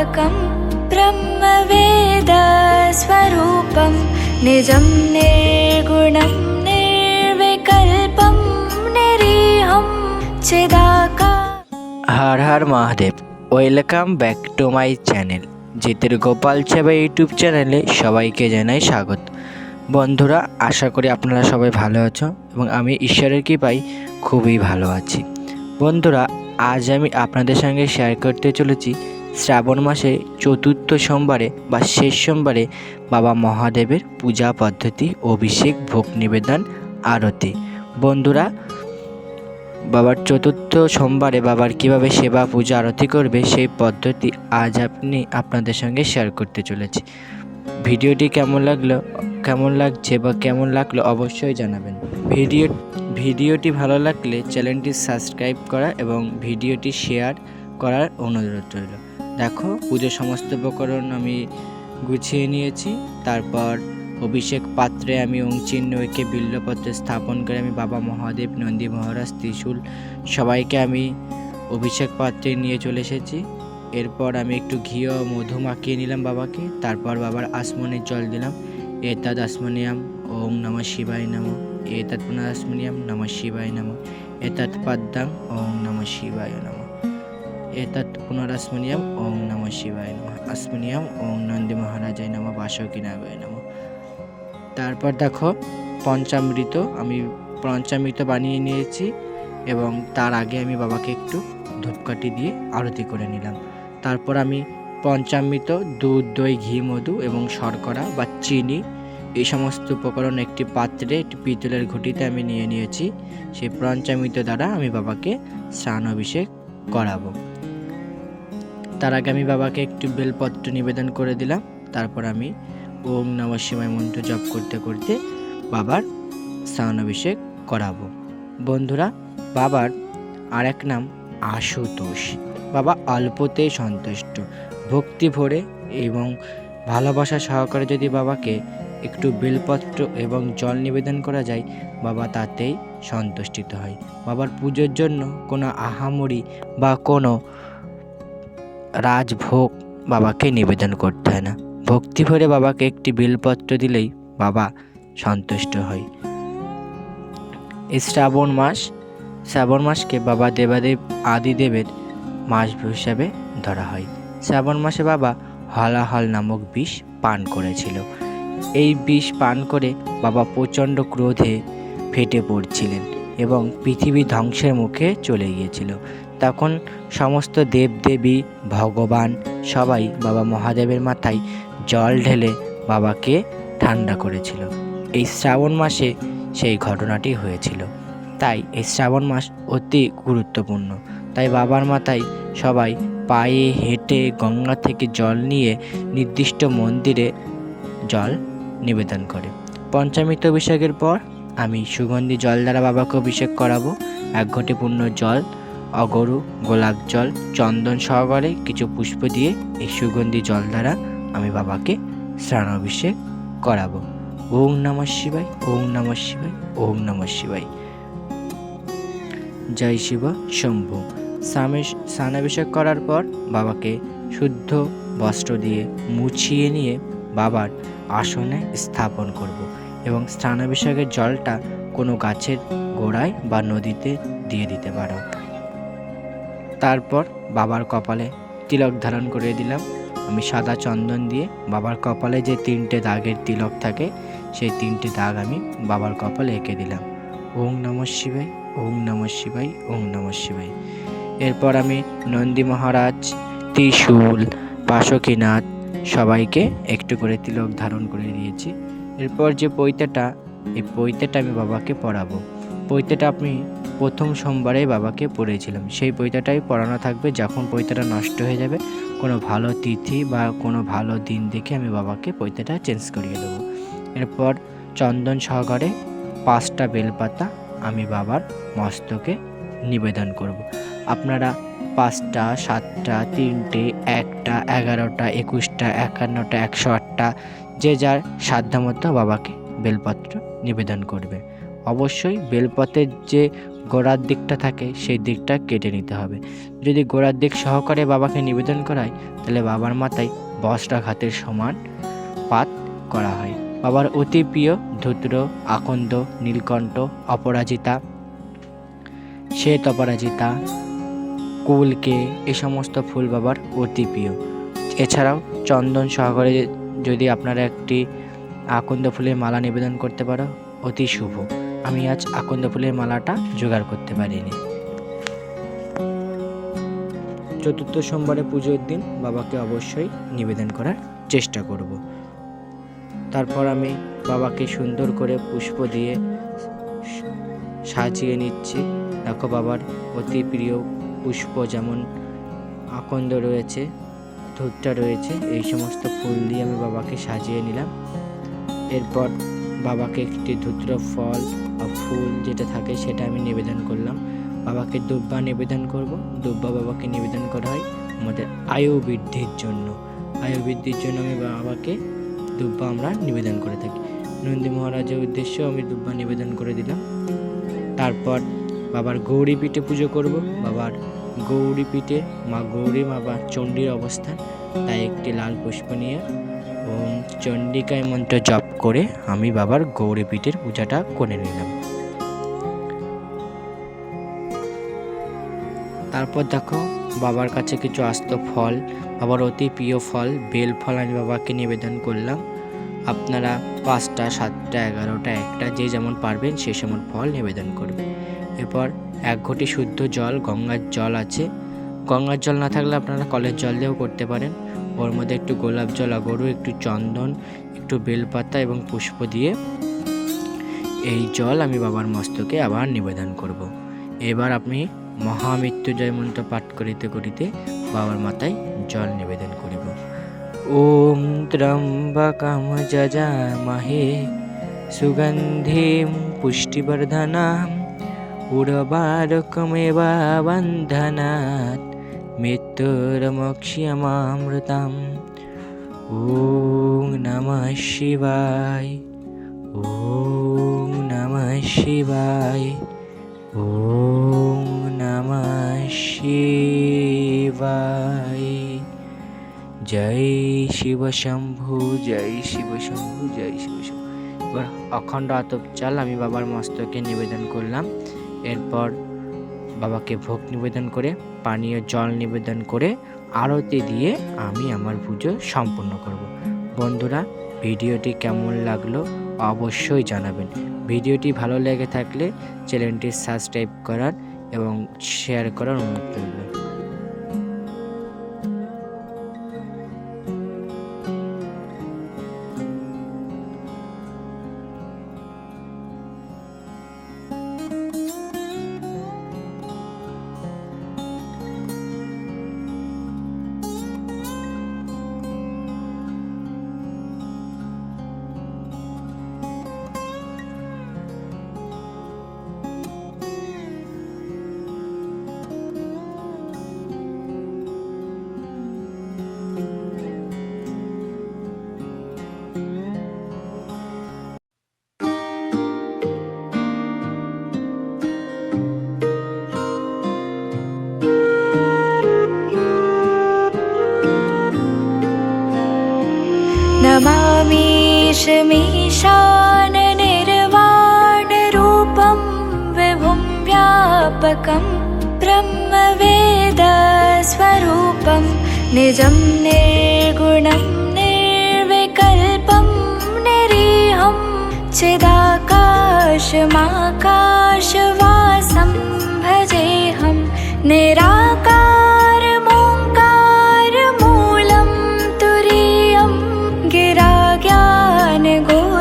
व्यापकं ब्रह्मवेदस्वरूपं निजं निर्गुणं निर्विकल्पं निरीहं चिदाका Har Har Mahadev welcome back to my channel জিতের গোপাল সেবা ইউটিউব চ্যানেলে সবাইকে জানাই স্বাগত বন্ধুরা আশা করি আপনারা সবাই ভালো আছো এবং আমি ঈশ্বরের কৃপায় খুবই ভালো আছি বন্ধুরা আজ আমি আপনাদের সঙ্গে শেয়ার করতে চলেছি শ্রাবণ মাসে চতুর্থ সোমবারে বা শেষ সোমবারে বাবা মহাদেবের পূজা পদ্ধতি, অভিষেক, ভোগ নিবেদন, আরতি। বন্ধুরা, বাবার চতুর্থ সোমবারে বাবার কীভাবে সেবা, পূজা, আরতি করবে সেই পদ্ধতি আজ আপনি আপনাদের সঙ্গে শেয়ার করতে চলেছি। ভিডিওটি কেমন লাগল, কেমন লাগছে বা কেমন লাগল অবশ্যই জানাবেন। ভিডিও, ভিডিওটি ভালো লাগলে চ্যানেলটি সাবস্ক্রাইব করা এবং ভিডিওটি শেয়ার করার অনুরোধ রইল। দেখো, পুজোর সমস্ত উপকরণ আমি গুছিয়ে নিয়েছি। তারপর অভিষেক পাত্রে আমি ওং চিহ্ন এঁকে বিল্লপত্রে স্থাপন করে আমি বাবা মহাদেব, নন্দী মহারাজ, ত্রিশূল সবাইকে আমি অভিষেক পাত্রে নিয়ে চলে এসেছি। এরপর আমি একটু ঘি ও মধু মাখিয়ে নিলাম বাবাকে। তারপর বাবার আসমনের জল দিলাম। এতাদ আসমনিয়াম, ওং নম শিবায় নম। এতাদ পুনঃ আসমনিয়াম নম শিবায় নম। এতাদ পাদ্যাং, ওং নম শিবায় নম। এতৎ পুনরাস্মনিয়াম ওং নম শিবায় নম আসমনিয়াম ওং নন্দী মহারাজায় নম বাসকীনাগয় নম তারপর দেখো, পঞ্চামৃত আমি পঞ্চামৃত বানিয়ে নিয়েছি এবং তার আগে আমি বাবাকে একটু ধূপকাঠি দিয়ে আরতি করে নিলাম। তারপর আমি পঞ্চামৃত, দুধ, দই, ঘি, মধু এবং শর্করা বা চিনি এই সমস্ত উপকরণ একটি পাত্রে, একটি পিতলের ঘটিতে আমি নিয়ে নিয়েছি। সেই পঞ্চামৃত দ্বারা আমি বাবাকে স্নান অভিষেক করাবো। তার আগে আমি বাবাকে একটু বেলপত্র নিবেদন করে দিলাম। তারপর আমি ওম নম শিবায় মন্ত্র জপ করতে করতে বাবার স্নান অভিষেক করাবো। বন্ধুরা, বাবার আর এক নাম আশুতোষ। বাবা অল্পতে সন্তুষ্ট। ভক্তি ভরে এবং ভালোবাসা সহকারে যদি বাবাকে একটু বেলপত্র এবং জল নিবেদন করা যায়, বাবা তাতেই সন্তুষ্টিত হয়। বাবার পুজোর জন্য কোনো আহামরি বা কোনো রাজভোগ বাবাকে নিবেদন করতে হয় না ভক্তি ভরে বাবাকে একটি বিলপত্র দিলেই বাবা সন্তুষ্ট হয়। শ্রাবণ মাস, শ্রাবণ মাসকে বাবা দেবাদেব আদিদেবের মাস হিসাবে ধরা হয়। শ্রাবণ মাসে বাবা হলাহল নামক বিষ পান করেছিল। এই বিষ পান করে বাবা প্রচণ্ড ক্রোধে ফেটে পড়ছিলেন এবং পৃথিবী ধ্বংসের মুখে চলে গিয়েছিল। তখন সমস্ত দেবদেবী, ভগবান সবাই বাবা মহাদেবের মাথায় জল ঢেলে বাবাকে ঠান্ডা করেছিল। এই শ্রাবণ মাসে সেই ঘটনাটি হয়েছিল। তাই এই শ্রাবণ মাস অতি গুরুত্বপূর্ণ। তাই বাবার মাথায় সবাই পায়ে হেঁটে গঙ্গা থেকে জল নিয়ে নির্দিষ্ট মন্দিরে জল নিবেদন করে। পঞ্চামৃত অভিষেকের পর আমি সুগন্ধি জল দ্বারা বাবাকে অভিষেক করাবো। এক ঘটি পূর্ণ জল অগরু, গোলাপ জল, চন্দন সহকারে কিছু পুষ্প দিয়ে এই সুগন্ধি জল দ্বারা আমি বাবাকে স্নান অভিষেক করাবো। ওং নমঃ শিবাই ওং নমঃ শিবাই ওং নমঃ শিবাই জয় শিব শম্ভু। স্নানে স্নানাভিষেক করার পর বাবাকে শুদ্ধ বস্ত্র দিয়ে মুছিয়ে নিয়ে বাবার আসনে স্থাপন করব এবং স্নানাভিষেকের জলটা কোনো গাছের গোড়ায় বা নদীতে দিয়ে দিতে পারো। তারপর বাবার কপালে তিলক ধারণ করে দিলাম। আমি সাদা চন্দন দিয়ে বাবার কপালে যে তিনটে দাগের তিলক থাকে, সেই তিনটে দাগ আমি বাবার কপালে এঁকে দিলাম। ওং নম শিবাই ওং নম শিবাই ওং নম শিবাই এরপর আমি নন্দী মহারাজ, ত্রিশূল বাসকীনাথ সবাইকে একটু করে তিলক ধারণ করে দিয়েছি। এরপর যে পৈতেটা, এই পৈতেটা আমি বাবাকে পড়াবো। পৈতেটা আমি প্রথম সোমবারে বাবাকে পড়েছিলাম সেই পৈতাটাই পড়ানো থাকবে যখন পৈতাটা নষ্ট হয়ে যাবে। কোনো ভালো তিথি বা কোনো ভালো দিন দেখে আমি বাবাকে পৈতাটা চেঞ্জ করিয়ে দেবো। এরপর চন্দন সহকারে পাঁচটা বেলপাতা আমি বাবার মস্তকে নিবেদন করব। আপনারা পাঁচটা, সাতটা, তিনটে, একটা, এগারোটা, একুশটা, একান্নটা, একশো আটটা যে যার সাধ্যমতো বাবাকে বেলপত্র নিবেদন করবে। অবশ্যই বেলপত্রের যে গোড়ার দিকটা থাকে, সেই দিকটা কেটে নিতে হবে। যদি গোড়ার দিক সহকারে বাবাকে নিবেদন করায়, তাহলে বাবার মাথায় বস্ত্রাঘাতের সমান পাত করা হয়। বাবার অতি প্রিয় ধুত্র, আকন্দ, নীলকণ্ঠ, অপরাজিতা, শ্বেত অপরাজিতা, কুলকে, এ সমস্ত ফুল বাবার অতি প্রিয়। এছাড়াও চন্দন সহকারে যদি আপনারা একটি আকন্দ ফুলের মালা নিবেদন করতে পারো, অতি শুভ। আমি আজ আকন্দ ফুলের মালাটা জোগাড় করতে পারিনি। চতুর্থ সোমবারে পুজোর দিন বাবাকে অবশ্যই নিবেদন করার চেষ্টা করব। তারপর আমি বাবাকে সুন্দর করে পুষ্প দিয়ে সাজিয়ে নিচ্ছি। দেখো বাবার অতি প্রিয় পুষ্প যেমন আকন্দ রয়েছে, ধূপটা রয়েছে, এই সমস্ত ফুল দিয়ে আমি বাবাকে সাজিয়ে নিলাম। এরপর বাবাকে একটি ধুত্র ফল বা ফুল যেটা থাকে সেটা আমি নিবেদন করলাম। বাবাকে দুব্বা নিবেদন করব। দুব্বা বাবাকে নিবেদন করা হয় আমাদের আয়ু বৃদ্ধির জন্য। আয়ু বৃদ্ধির জন্য আমি বাবাকে দুব্বা আমরা নিবেদন করে থাকি। নন্দী মহারাজের উদ্দেশ্যেও আমি দুব্বা নিবেদন করে দিলাম। তারপর বাবার গৌরী পিঠে পুজো করব। বাবার গৌরী পিঠে মা গৌরী, মা বা চণ্ডীর অবস্থান। তাই একটি লাল পুষ্প নিয়ে ওম চণ্ডিকায় মন্ত্র জপ করে আমি বাবার গৌরী পিঠের পূজাটা করে নিলাম। তারপর দেখো, বাবার কাছে কিছু আস্ত ফল বাবার অতি প্রিয় ফল, বেল ফল আমি বাবাকে নিবেদন করলাম। আপনারা পাঁচটা, সাতটা, এগারোটা, একটা, যে যেমন পারবেন সে সেমন ফল নিবেদন করবে। এরপর এক ঘটি শুদ্ধ জল, গঙ্গার জল আছে গঙ্গার জল না থাকলে আপনারা কলের জল দিয়েও করতে পারেন। ওর মধ্যে একটু গোলাপ জল, আগরু, একটু চন্দন, একটু বেলপাতা এবং পুষ্প দিয়ে এই জল আমি বাবার মস্তকে আবার নিবেদন করব। এবার আমি মহামৃত্যুজয় মন্ত্র পাঠ করিতে করিতে বাবার মাথায় জল নিবেদন করিব। ওম ত্রম্বকম যজামহে সুগন্ধিম পুষ্টিবর্ধনাম উর্বারকমেব বন্ধনাत् মৃত্যুরমক্ষ্যমামৃতম ওম নমঃ শিবায়। ওম নমঃ শিবায়। ওম নমঃ শিবায়। জয় শিব শম্ভু, জয় শিব শম্ভু, জয় শিব শম্ভু। এবার অখণ্ড আতপ চাল আমি বাবার মস্তকে নিবেদন করলাম। এরপর বাবাকে ভোগ নিবেদন করে, পানীয় জল নিবেদন করে, আরতি দিয়ে আমি আমার পুজো সম্পূর্ণ করব। বন্ধুরা, ভিডিওটি কেমন লাগল অবশ্যই জানাবেন। ভিডিওটি ভালো লেগে থাকলে চ্যানেলটি সাবস্ক্রাইব করার এবং শেয়ার করার অনুরোধ রইল। शमीशाननिर्वाणरूपं विभुं व्यापकं ब्रह्मवेदस्वरूपं निजं निर्गुणं निर्विकल्पं निरीहं चिदाकाशमाकाशवासं भजेऽहं निरा ने गोल